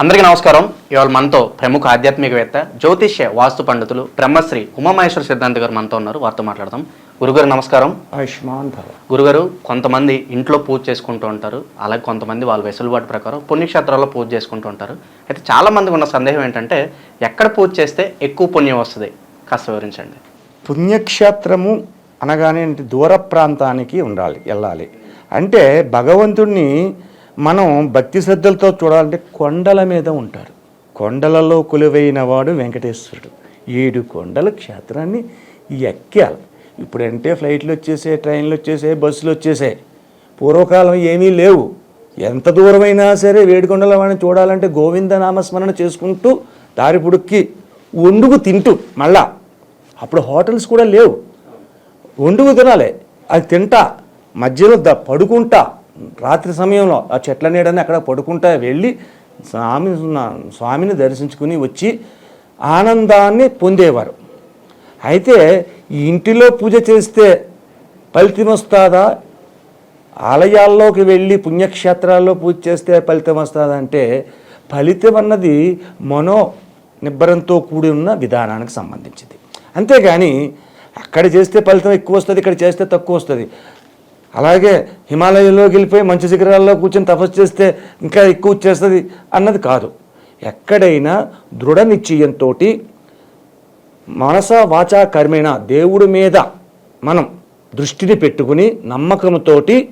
అందరికీ నమస్కారం. ఇవాళ మనతో ప్రముఖ ఆధ్యాత్మికవేత్త జ్యోతిష్య వాస్తు పండితులు బ్రహ్మశ్రీ ఉమామహేశ్వర సిద్ధాంత్ గారు మనతో ఉన్నారు. వారితో మాట్లాడదాం. గురుగారు నమస్కారం. ఆయుష్మాన్ గురుగారు కొంతమంది ఇంట్లో పూజ చేసుకుంటూ ఉంటారు. అలాగే కొంతమంది వాళ్ళ వెసులుబాటు ప్రకారం పుణ్యక్షేత్రాల్లో పూజ చేసుకుంటూ ఉంటారు. అయితే చాలా మందికి ఉన్న సందేహం ఏంటంటే ఎక్కడ పూజ చేస్తే ఎక్కువ పుణ్యం వస్తుంది? కాస్త వివరించండి. పుణ్యక్షేత్రము అనగానే దూర ప్రాంతానికి ఉండాలి వెళ్ళాలి. అంటే భగవంతుణ్ణి మనం భక్తి శ్రద్ధలతో చూడాలంటే కొండల మీద ఉంటారు. కొండలలో కొలువైన వాడు వెంకటేశ్వరుడు. ఏడు కొండల క్షేత్రాన్ని ఎక్కాలి. ఇప్పుడంటే ఫ్లైట్లు వచ్చేసే ట్రైన్లు వచ్చేసే బస్సులు వచ్చేసాయి. పూర్వకాలం ఏమీ లేవు. ఎంత దూరమైనా సరే వేడికొండల వాడిని చూడాలంటే గోవింద నామస్మరణ చేసుకుంటూ దారి పుడుక్కి వండుకు తింటూ మళ్ళా. అప్పుడు హోటల్స్ కూడా లేవు. వండుకు తినాలి. అది తింటా. మధ్యలో ద పడుకుంటా. రాత్రి సమయంలో ఆ చెట్ల నీడని అక్కడ పడుకుంటా వెళ్ళి స్వామి స్వామిని దర్శించుకుని వచ్చి ఆనందాన్ని పొందేవారు. అయితే ఈ ఇంటిలో పూజ చేస్తే ఫలితం వస్తుందా? ఆలయాల్లోకి వెళ్ళి పుణ్యక్షేత్రాల్లో పూజ చేస్తే ఫలితం వస్తుందా అంటే ఫలితం అన్నది మనో నిబ్బరంతో కూడి ఉన్న విధానానికి సంబంధించింది. అంతేగాని అక్కడ చేస్తే ఫలితం ఎక్కువ వస్తుంది ఇక్కడ చేస్తే తక్కువ వస్తుంది. అలాగే హిమాలయంలోకి వెళ్ళిపోయి మంచి శిఖరాల్లో కూర్చొని తపస్సు చేస్తే ఇంకా ఎక్కువ చేస్తుంది అన్నది కాదు. ఎక్కడైనా దృఢ నిశ్చయంతో మనస వాచా కర్మేణ దేవుడి మీద మనం దృష్టిని పెట్టుకుని నమ్మకంతోటి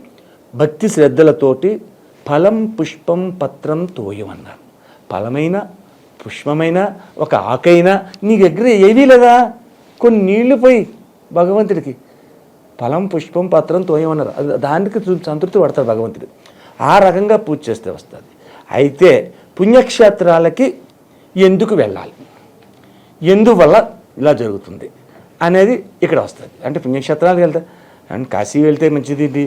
భక్తి శ్రద్ధలతోటి ఫలం పుష్పం పత్రం తోయమన్నారు. ఫలమైన పుష్పమైన ఒక ఆకైనా నీ దగ్గర ఏవీ లేదా? కొన్ని నీళ్ళు పోయి భగవంతుడికి. ఫలం పుష్పం పత్రం తోయమన్నారు. అది దానికి సంతృప్తి పడతాడు భగవంతుడు. ఆ రకంగా పూజ చేస్తే వస్తుంది. అయితే పుణ్యక్షేత్రాలకి ఎందుకు వెళ్ళాలి? ఎందువల్ల ఇలా జరుగుతుంది అనేది ఇక్కడ వస్తుంది. అంటే పుణ్యక్షేత్రాలకు వెళ్తా అండ్ కాశీ వెళ్తే మంచిది ఇది.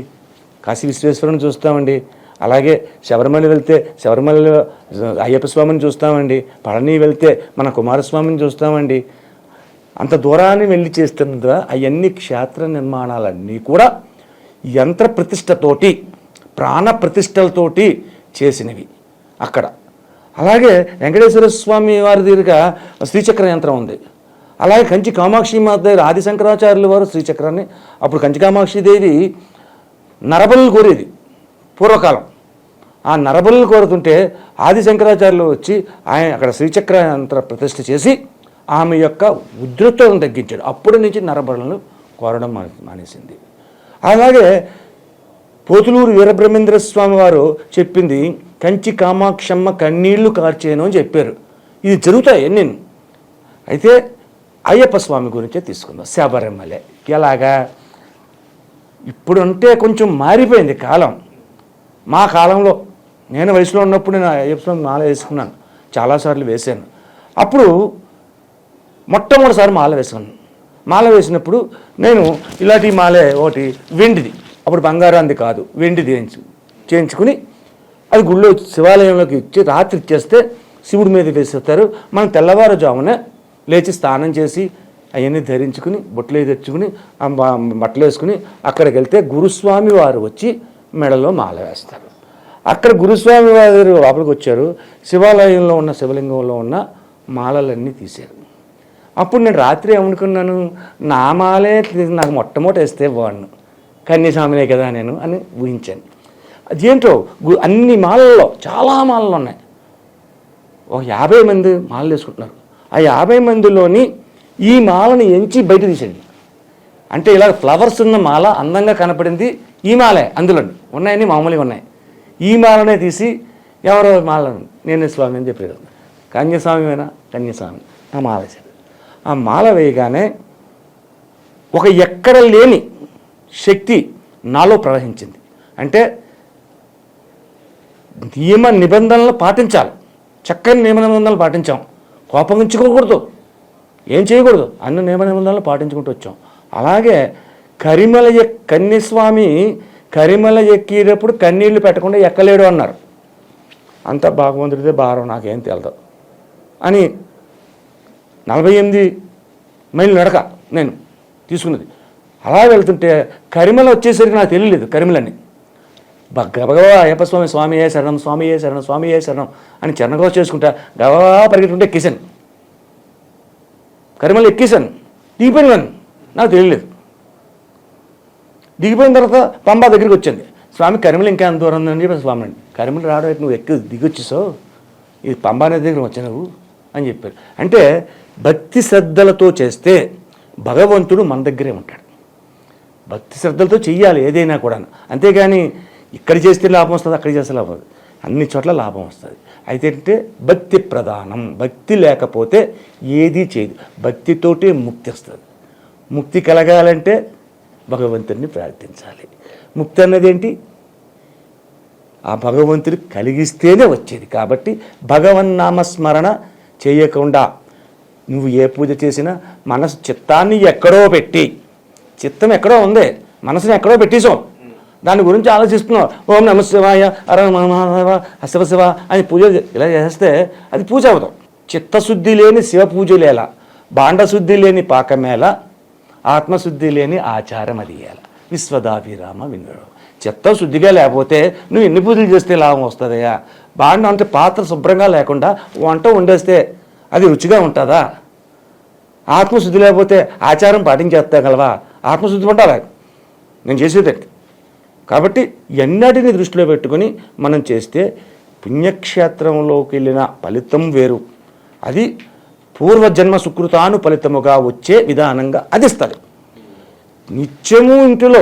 కాశీ విశ్వేశ్వరుని చూస్తామండి. అలాగే శబరిమల వెళ్తే శబరిమలలో అయ్యప్ప స్వామిని చూస్తామండి. పళని వెళ్తే మన కుమారస్వామిని చూస్తామండి. అంత దూరాన్ని వెళ్ళి చేస్తున్న అవన్నీ క్షేత్ర నిర్మాణాలన్నీ కూడా యంత్ర ప్రతిష్టతోటి ప్రాణ ప్రతిష్టలతోటి చేసినవి అక్కడ. అలాగే వెంకటేశ్వర స్వామి వారి దగ్గర శ్రీచక్ర యంత్రం ఉంది. అలాగే కంచి కామాక్షి మాత దగ్గర ఆది శంకరాచార్యుల వారు శ్రీచక్రాన్ని అప్పుడు కంచి కామాక్షి దేవి నరబలు కోరేది పూర్వకాలం. ఆ నరబలు కోరుతుంటే ఆది శంకరాచార్యులు వచ్చి ఆయన అక్కడ శ్రీచక్ర యంత్ర ప్రతిష్ఠ చేసి ఆమె యొక్క ఉధృతను తగ్గించాడు. అప్పటి నుంచి నరబలను కోరడం మానేసింది. అలాగే పోతులూరు వీరబ్రహ్మేంద్ర స్వామి వారు చెప్పింది కంచి కామాక్షమ్మ కన్నీళ్ళు కార్చేను అని చెప్పారు. ఇది జరుగుతాయి నేను అయితే అయ్యప్ప స్వామి గురించే తీసుకుందాం. శబరిమలే. ఎలాగా? ఇప్పుడంటే కొంచెం మారిపోయింది కాలం. మా కాలంలో నేను వయసులో ఉన్నప్పుడు నేను అయ్యప్ప స్వామి మాల వేసుకున్నాను. చాలాసార్లు వేశాను. అప్పుడు మొట్టమొదటిసారి మాల వేసుకున్నాను మాల వేసినప్పుడు నేను ఇలాంటి మాలే ఒకటి వెండిది. అప్పుడు బంగారాంది కాదు వెండిది చేయించు చేయించుకుని అది గుళ్ళో శివాలయంలోకి ఇచ్చి రాత్రి ఇచ్చేస్తే శివుడి మీద వేసేస్తారు. మనం తెల్లవారుజామున లేచి స్నానం చేసి అవన్నీ ధరించుకుని బొట్లు తెచ్చుకుని బట్టలు వేసుకుని అక్కడికి వెళ్తే గురుస్వామి వారు వచ్చి మెడలో మాల వేస్తారు. అక్కడ గురుస్వామి వారు లోపలికి వచ్చారు. శివాలయంలో ఉన్న శివలింగంలో ఉన్న మాలలన్నీ తీశారు. అప్పుడు నేను రాత్రి ఏమనుకున్నాను? నా మాలే నాకు మొట్టమొదటి వేస్తే బాగుండు కన్యస్వామినే కదా నేను అని ఊహించాను. అదేంటో అన్ని మాలల్లో చాలా మాలలు ఉన్నాయి. ఒక యాభై మంది మాలలు వేసుకుంటున్నారు. ఆ యాభై మందిలోని ఈ మాలని ఎంచి బయట తీసేయండి. అంటే ఇలా ఫ్లవర్స్ ఉన్న మాల అందంగా కనపడింది ఈ మాలే అందులో ఉన్నాయని మామూలుగా ఉన్నాయి. ఈ మాలనే తీసి ఎవరో మాల నేనే స్వామి అని చెప్పారు కన్యస్వామివేనా కన్యస్వామి. ఆ మాల వేశాడు ఆ మాల వేయగానే ఒక ఎక్కడ లేని శక్తి నాలో ప్రవహించింది. అంటే నియమ నిబంధనలు పాటించాలి. చక్కని నియమ నిబంధనలు పాటించాం. కోపగించుకోకూడదు ఏం చేయకూడదు? అన్ని నియమ నిబంధనలు పాటించుకుంటూ వచ్చాం. అలాగే కరిమల కన్నీస్వామి కన్యస్వామి కరిమల ఎక్కేటప్పుడు కన్నీళ్ళు పెట్టకుండా ఎక్కలేడు అన్నారు. అంత భగవంతుడిదే భారం నాకేం తెలదు అని నలభై ఎనిమిది మైళ్ళు నడక నేను తీసుకున్నది. అలా వెళ్తుంటే కరిమల వచ్చేసరికి నాకు తెలియలేదు కరిమలని బ- గబగబా అయ్యప్ప స్వామి స్వామి ఏ శరణం స్వామి ఏ శరణం స్వామి ఏ శరణం అని చిన్నగా చేసుకుంటా గబగబా పరిగెట్టుకుంటే ఎక్కేశాను కరిమల్లి ఎక్కేశాను. దిగిపోయినాను నాకు తెలియలేదు. దిగిపోయిన తర్వాత పంబా దగ్గరికి వచ్చింది స్వామి కరిమల ఇంకా ఎంత దూరం ఉందని చెప్పి స్వామి అండి కరిమలు రావడం నువ్వు ఎక్కి దిగొచ్చేసావు? ఇది పంబా నది దగ్గర వచ్చా అని చెప్పారు. అంటే భక్తి శ్రద్ధలతో చేస్తే భగవంతుడు మన దగ్గరే ఉంటాడు. భక్తి శ్రద్ధలతో చెయ్యాలి ఏదైనా కూడా అంతేగాని ఇక్కడ చేస్తే లాభం వస్తుంది అక్కడ చేస్తే లాభం వస్తుంది. అన్ని చోట్ల లాభం వస్తుంది. అయితే అంటే భక్తి ప్రధానం. భక్తి లేకపోతే ఏదీ చేయదు. భక్తితోటే ముక్తి వస్తుంది. ముక్తి కలగాలంటే భగవంతుడిని ప్రార్థించాలి. ముక్తి అన్నది ఏంటి? ఆ భగవంతుడు కలిగిస్తేనే వచ్చేది. కాబట్టి భగవన్నామస్మరణ చేయకుండా నువ్వు ఏ పూజ చేసినా మనసు చిత్తాన్ని ఎక్కడో పెట్టి చిత్తం ఎక్కడో ఉంది మనసుని ఎక్కడో పెట్టేసాం దాని గురించి ఆలోచిస్తున్నావు. ఓం నమ శివాయ అర శివ శివ అని పూజ ఇలా చేస్తే అది పూజ అవ్వదు చిత్తశుద్ధి లేని శివ పూజలేలా బాండశుద్ధి లేని పాకమేళ ఆత్మశుద్ధి లేని ఆచారం అది ఎలా విశ్వదాభిరామ వినుడు. చిత్తశుద్ధిగా లేకపోతే నువ్వు ఎన్ని పూజలు చేస్తే లాభం వస్తుందయ్యా? బాండం అంటే పాత్ర శుభ్రంగా లేకుండా వంట వండేస్తే అది రుచిగా ఉంటుందా? ఆత్మశుద్ధి లేకపోతే ఆచారం పాటించేస్తాగలవా? ఆత్మశుద్ధి ఉండాలి నేను చేసేదండి కాబట్టి ఎన్నటిని దృష్టిలో పెట్టుకొని మనం చేస్తే పుణ్యక్షేత్రంలోకి వెళ్ళిన ఫలితం వేరు. అది పూర్వజన్మ సుకృతాను ఫలితముగా వచ్చే విధానంగా అది ఇస్తుంది నిత్యము ఇంటిలో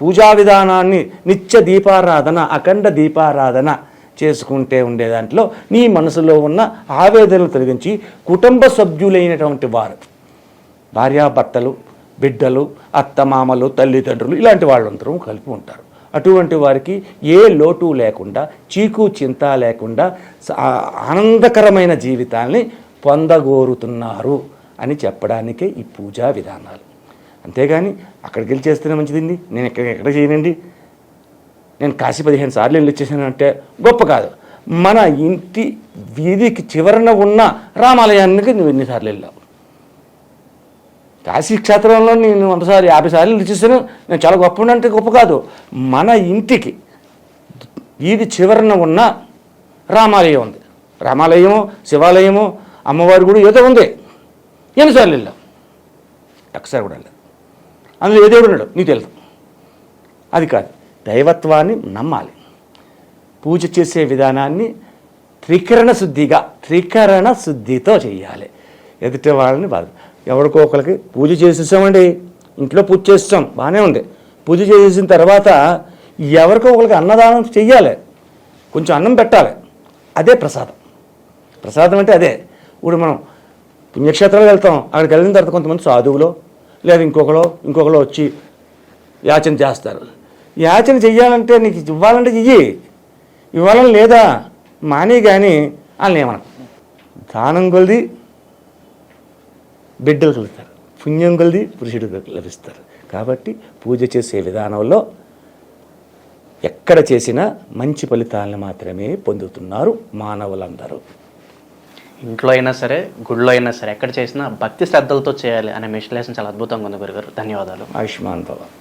పూజా విధానాన్ని నిత్య దీపారాధన అఖండ దీపారాధన చేసుకుంటే ఉండే దాంట్లో నీ మనసులో ఉన్న ఆవేదనలు తొలగించి కుటుంబ సభ్యులైనటువంటి వారు భార్యాభర్తలు బిడ్డలు అత్తమామలు తల్లిదండ్రులు ఇలాంటి వాళ్ళందరూ కలిపి ఉంటారు. అటువంటి వారికి ఏ లోటు లేకుండా చీకు చింత లేకుండా ఆనందకరమైన జీవితాల్ని పొందగోరుతున్నారు అని చెప్పడానికే ఈ పూజా విధానాలు. అంతేగాని అక్కడికి వెళ్ళి చేస్తేనే మంచిదండి. నేను ఎక్కడ ఎక్కడ చేయనండి? నేను కాశీ పదిహేను సార్లు వెళ్ళి వచ్చేసానంటే గొప్ప కాదు. మన ఇంటి వీధికి చివరన ఉన్న రామాలయానికి నువ్వు ఎన్నిసార్లు వెళ్ళావు? కాశీ క్షేత్రంలో నేను వందసారి యాభై సార్లు రుచిస్తాను నేను చాలా గొప్ప అంటే గొప్ప కాదు. మన ఇంటికి వీధి చివరన ఉన్న రామాలయం ఉంది. రామాలయము శివాలయము అమ్మవారి గుడి ఏదో ఉంది. ఎన్నిసార్లు వెళ్ళాం? ఒకసారి కూడా వెళ్ళాం అందులో ఏ దేవుడు ఉన్నాడు? నీకు తెలుసు. అది కాదు. దైవత్వాన్ని నమ్మాలి. పూజ చేసే విధానాన్ని త్రికరణ శుద్ధిగా త్రికరణ శుద్ధితో చేయాలి. ఎదుటి వాళ్ళని బాధ ఎవరికో ఒకరికి పూజ చేసేసామండి. ఇంట్లో పూజ చేస్తాం బాగానే ఉంది. పూజ చేసేసిన తర్వాత ఎవరికో ఒకరికి అన్నదానం చెయ్యాలి. కొంచెం అన్నం పెట్టాలి. అదే ప్రసాదం. ప్రసాదం అంటే అదే. ఇప్పుడు మనం పుణ్యక్షేత్రాలు వెళ్తాం. అక్కడికి వెళ్ళిన తర్వాత కొంతమంది సాధువులో లేదా ఇంకొకలో ఇంకొకలో వచ్చి యాచన చేస్తారు. యాచన చెయ్యాలంటే నీకు ఇవ్వాలంటే చెయ్యి. ఇవ్వాలని లేదా? మాని కానీ వాళ్ళని ఏమన్నా దానం కొలిది బిడ్డలు కలుగుతారు పుణ్యం కొలిది పురుషుడు లభిస్తారు. కాబట్టి పూజ చేసే విధానంలో ఎక్కడ చేసినా మంచి ఫలితాలను మాత్రమే పొందుతున్నారు మానవులందరూ. ఇంట్లో అయినా సరే గుడిలో అయినా సరే ఎక్కడ చేసినా భక్తి శ్రద్ధలతో చేయాలి అనే విశ్లేషణ చాలా అద్భుతంగా ఉంది గురుగారు. ధన్యవాదాలు. ఆయుష్మాన్ భవ.